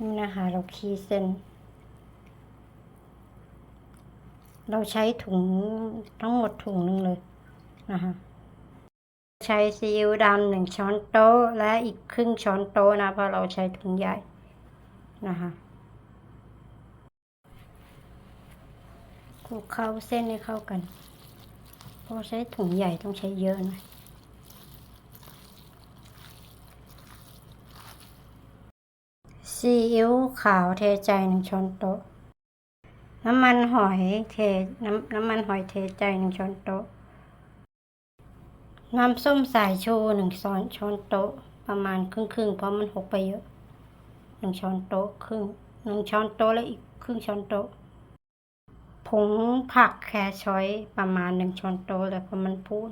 นี่นะคะ เราคีเส้น เราใช้ถุงทั้งหมดถุงหนึงเลยนะคะใช้ซีอิ๊วดำหนึ่งช้อนโต๊ะและอีกครึ่งช้อนโต๊ะนะเพราะเราใช้ถุงใหญ่นะคะคลุกเคล้าเส้นให้เข้ากันเพราะใช้ถุงใหญ่ต้องใช้เยอะหนะ ซีอิ๊วขาวเทใจหนึ่งช้อนโต๊ะ น้ำมันหอยเทน้ำน้ำมันหอยเทใจหนึ่งช้อนโต๊ะ น้ำส้มสายชูหนึ่งช้อนช้อนโต๊ะ ประมาณครึ่งครึ่งเพราะมันหกไปเยอะหนึ่งช้อนโต๊ะครึ่งหนึ่งช้อนโต๊ะแล้วอีกครึ่งช้อนโต๊ะ ผงผักแครช้อยประมาณหนึ่งช้อนโต๊ะเลยเพราะมันพูน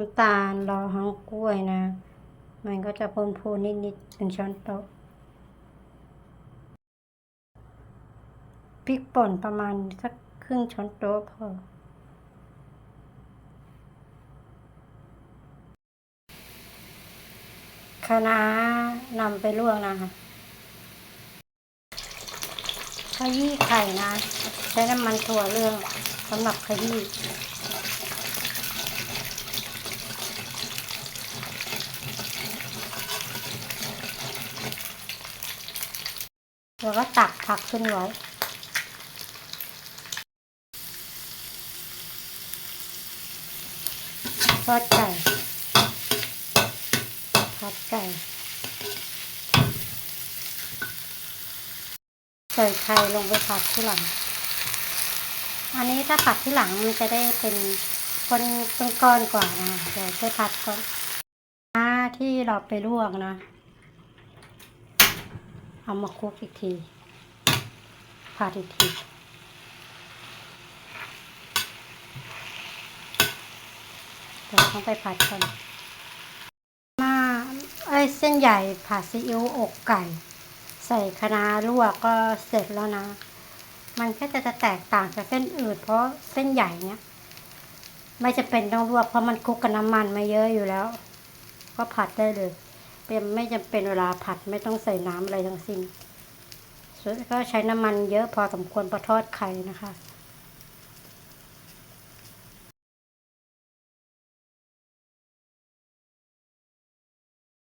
น้ำตาลรอหังกล้วยนะ มันก็จะพูนพูนนิดนิดๆหนึ่งช้อนโต๊ะพริกป่นประมาณสักครึ่งช้อนโต๊ะพอคะน้านำไปลวกนะคะขยี้ไข่นะ ใช้น้ำมันถั่วเรื่องสำหรับขยี้ แล้วก็ตักผักขึ้นไว้ ทอดไก่ทอดไก่ ใส่ไข่ลงไปผัดที่หลัง อันนี้ถ้าผัดที่หลังมันจะได้เป็นคนเป็นก้อนกว่านะเดี๋ยวช่วยผัดก่อนปลาที่เราไปลวกนะ เอามาคลุกอีกทีผัดอีกทีเดี๋ยวต้องไปผัดก่อนมาเอ้ยเส้นใหญ่ผัดซีอิ๊วอกไก่ ใส่คะน้าลวกก็เสร็จแล้วนะ มันก็จะแตกต่างจากเส้นอื่นเพราะเส้นใหญ่เนี้ยไม่จะเป็นต้องลวกเพราะมันคลุกกับน้ำมันมาเยอะอยู่แล้ว ก็ผัดได้เลย เป็นไม่จำเป็นเวลาผัดไม่ต้องใส่น้ำอะไรทั้งสิ้นส่วนก็ใช้น้ำมันเยอะพอสมควรพอทอดไข่นะคะ